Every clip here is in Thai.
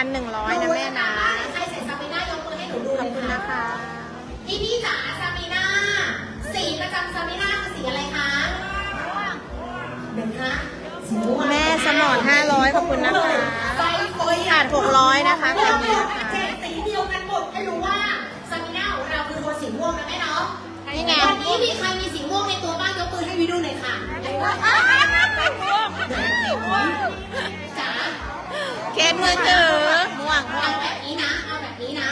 พันหนึ่งร้อยนะแม่นะ ใครใส่ซาบีน่ายกมือให้หนูดูขเลอบยคุณนะคะ พี่พี่จ๋าซาบีน่าสีประจำซาบีน่าคือสีอะไรคะเดี๋ยวคะสีม่วงแม่สมอนห้าร้อยขอบคุณนะคะไฟโอยขาดหกร้อยนะคะใครมีนะคะเจ็ดสีเดียวกันหมดให้รู้ว่าซาบีน่าของเราคือโทนสีม่วงนะแม่เนาะนี่ไงวันนี้มีใครมีสีม่วงในตัวบ้างยกมือให้วิดูหน่อยค่ะจ๋า เคสมือถือม่วงม่วเอางแบบนี้นะ เอาแบบนี้นะ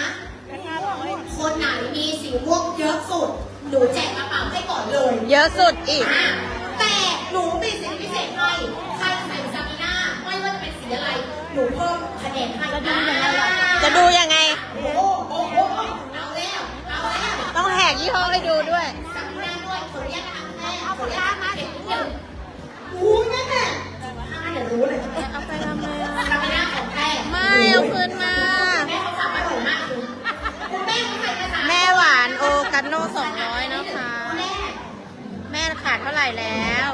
คนไหนมีสีม่วงเยอะสุด หนูแจกกระเป๋าให้ก่อนเลยเยอะสุดอีก อะแต่หนูมีสิทธิพิเศษให้ ใครใส่ซาบีน่าไม่ว่าจะเป็นสีอะไร หนูเพิ่มคะแนนให้จะดูยังไงล่ะจะดูยังไง โอ้โหโอ้โหเอาแล้ว เอาแล้ว ต้องแหกยี่ห้อให้ดูด้วย นะคะแม่แม่ขาดเท่าไหร่แล้ว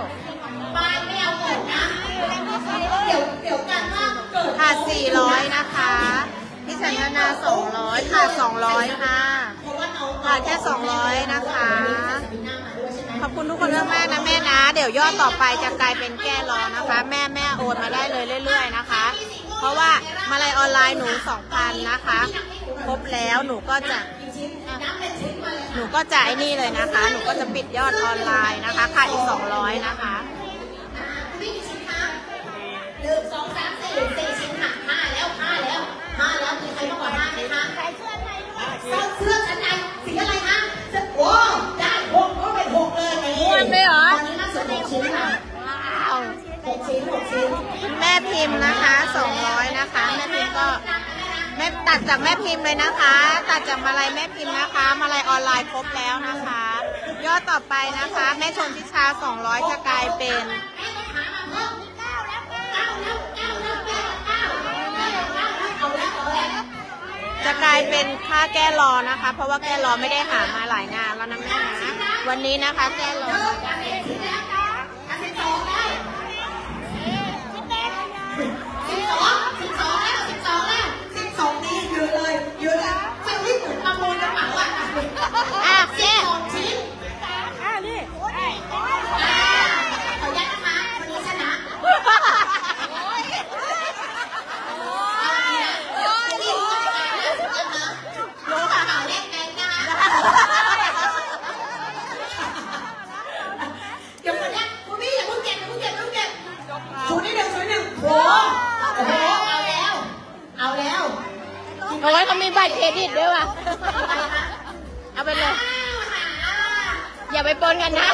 ปลายไม่เอาหมดนะเดี๋ยวเดี๋ยวกันว่าเกิดขาดสี่ร้อยนะคะพี่ชันธนาสองร้อยขาดสองร้อยค่ะเพราะว่าน้องขาดแค่200นะคะมีหน้ามาด้วยใช่ไหมขอบคุณทุกคนมากๆนะแม่นะ เดี๋ยวยอดต่อไปจะกลายเป็นแก้รอนะคะ แม่แม่โอนมาได้เลยเรื่อย ๆ นะคะ เพราะว่ามาลัยออนไลน์หนู2,000นะคะ ครบแล้วหนูก็จะ หนูก็จะไอ้นี่เลยนะคะ หนูก็จะปิดยอดออนไลน์นะคะขาดอีก200นะคะอ่าคุณพี่กี่ชิ้นคะหนึ่งสองสามสี่สี่ชิ้นค่ะห้าแล้วห้าแล้วห้าแล้วมีใครมากกว่าห้าไหมคะใส่เสื้อในด้วยเสื้อชั้นในสีอะไรคะเสื้อโอ้ได้หกก็เป็นหกเลยนี่อ้วนไหมเหรอตอนนี้น่าสุดหกชิ้นค่ะว้าวหกชิ้นหกชิ้นแม่พิมพ์นะคะ200นะคะ แม่พิมพ์ก็แม่ตัดจากแม่พิมพ์เลยนะคะ ตัดจากมาลัยแม่พิมพ์นะคะ มาลัยออนไลน์ครบแล้วนะคะ ยอดต่อไปนะคะ แม่ชนทิชา 200 จะกลายเป็นแม่ก็หามาเก้าแล้วเก้าแล้วเก้าแล้วเก้าเก้าเก้าเอาแล้วเอาแล้วจะกลายเป็นค่าแก้รอนะคะ เพราะว่าแก้รอไม่ได้หามาหลายงานแล้วนะแม่นะวันนี้นะคะแก้รอ โอ้ยเขามีบัตรเครดิตด้วยว่ะ เอาไปเลย อย่าไปปนกันนะ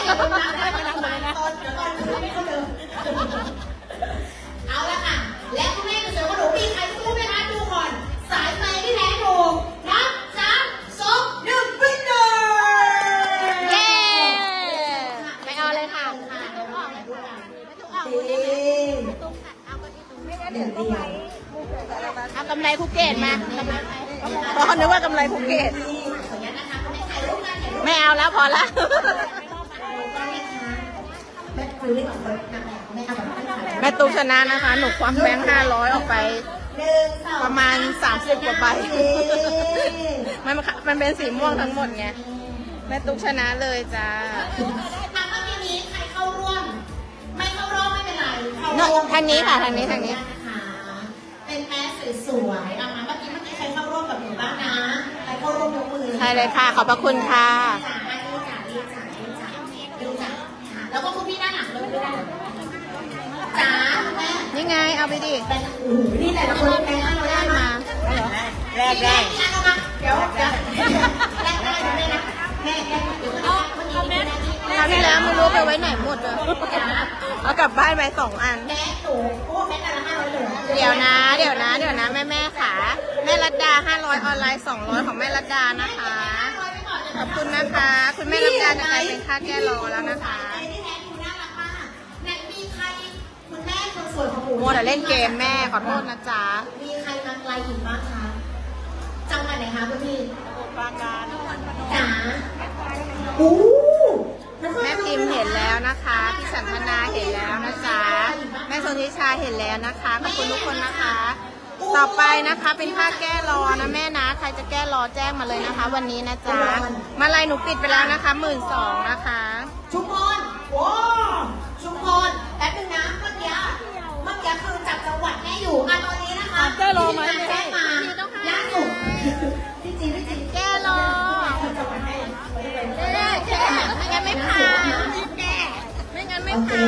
ไรภูเก็ตมาพอนึกว่ากำไรภูเก็ตขออนุญาตนะคะคุณแม่ถ่ายรูปกันถ่ายรูปไม่เอาแล้วพอละแม่ซื้อให้ของแม่เอาแบบไม่ถ่ายแม่ตุ๊กชนะนะคะ หนูควักแบงค์ห้าร้อยออกไปหนึ่งสองประมาณ30กว่าใบมันมันเป็นสีม่วงทั้งหมดไง แม่ตุ๊กชนะเลยจ้าถามว่าทีนี้ใครเข้าร่วม ไม่เข้ารอบไม่เป็นไรเข้าเนอะร่วมทางนี้ค่ะทางนี้ทางนี้ นะคะเป็นแม่ สวยๆอะมาเมื่อกี้เมื่อกี้ใครเข้าร่วมกับหนูบ้างนะใครเข้าร่วมยกมือใช่เลยค่ะขอบพระคุณค่ะ จ้าดูจ้าดูจ้าดูจ้าดูจ้าค่ะแล้วก็คุณพี่ด้านหลังเลยไม่ได้จ้าคุณแม่นี่ไงเอาไปดิเป็นโอ้โหนี่แต่ละคนแม่ให้เราได้ได้มามาแรกได้พี่อันเอามาเดี๋ยวเดี๋ยวแรกได้เดี๋ยวแม่นะแม่แม่เดี๋ยววันนี้วันนี้แม่ที่คราวที่แล้วไม่รู้ไปไว้ไหนหมดเลยเอากลับบ้านไปสองอัน แม่หนูโอ้แม่กันละห้าร้อย เหลือเดี๋ยวนะ เดี๋ยวนะ เดี๋ยวนะแม่แม่ค่ะ แม่รัดดา 500 ออนไลน์ 200 ของแม่รัดดานะคะ ขอบคุณนะคะ คุณแม่รัดดาจะกลายเป็นค่าแก้รอแล้วนะคะใจที่แท้ดูน่ารักมากไหนมีใครคุณแม่คนสวยของหนูโมวแต่เล่นเกมแม่ขอโทษนะจ๊ะ มีใครมาไกลอีกบ้างคะจังหวัดไหนคะคุณพี่จ๋าอู้นครแม่พิมพ์เห็นแล้วนะคะ พี่สันทนาเห็นแล้วนะจ๊ะแม่ช นทิชาเห็นแล้วนะคะ ขอบคุณทุกคนนะคะสต่อไปนะคะเป็นค่าแก้รอนะแม่นะ ใครจะแก้รอแจ้งมาเลยนะคะ วันนี้นะจ๊ะ มาลายหนูปิดไปแล้วนะคะหมื่นสองนะคะ ชุมพรว้าวชุมพรแป๊บนึงนะเมื่อกี้เมื่อกี้คือจับจังหวัดแม่อยู่อะตอนนี้นะคะแก้รอไหมที่งานแจ้งมาล่าสุดพี่จีพี่จีแก้รอจังหวัดแม่แก้แก้ไม่งั้นไม่ผ่านแก้ไม่งั้นไม่โอเคผ่าน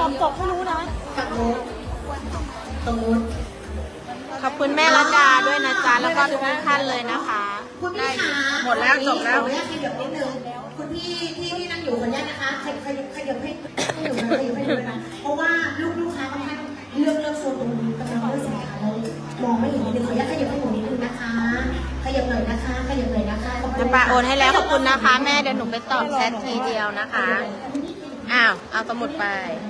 ตอบตกไม่รู้นะ ฝั่งนู้นตรงนู้นขอบคุณแม่รัตดาด้วยนะจ๊ะ แล้วก็ทุกท่านเลยนะคะ คุณพี่ขาหมดแล้วจบแล้ว ขออนุญาตขยับนิดนึงคุณพี่ที่ที่นั่งอยู่ขออนุญาตนะคะขยับขยับขยับให้ให้อยู่นะขยับให้ดูนะเพราะว่าลูกลูกค้าบางท่านเลือกเลือกโซนตรงนี้กำลังเลือกสินค้าแล้วมองไม่เห็นนิดนึงขออนุญาตขยับให้หนูนิดนึงนะคะ ขยับหน่อยนะคะขยับหน่อยนะคะขอบคุณจะปาโอนให้แล้วขอบคุณนะคะ แม่เดี๋ยวหนูไปตอบแชททีเดียวนะคะ อ้าว เอาสมุดไปข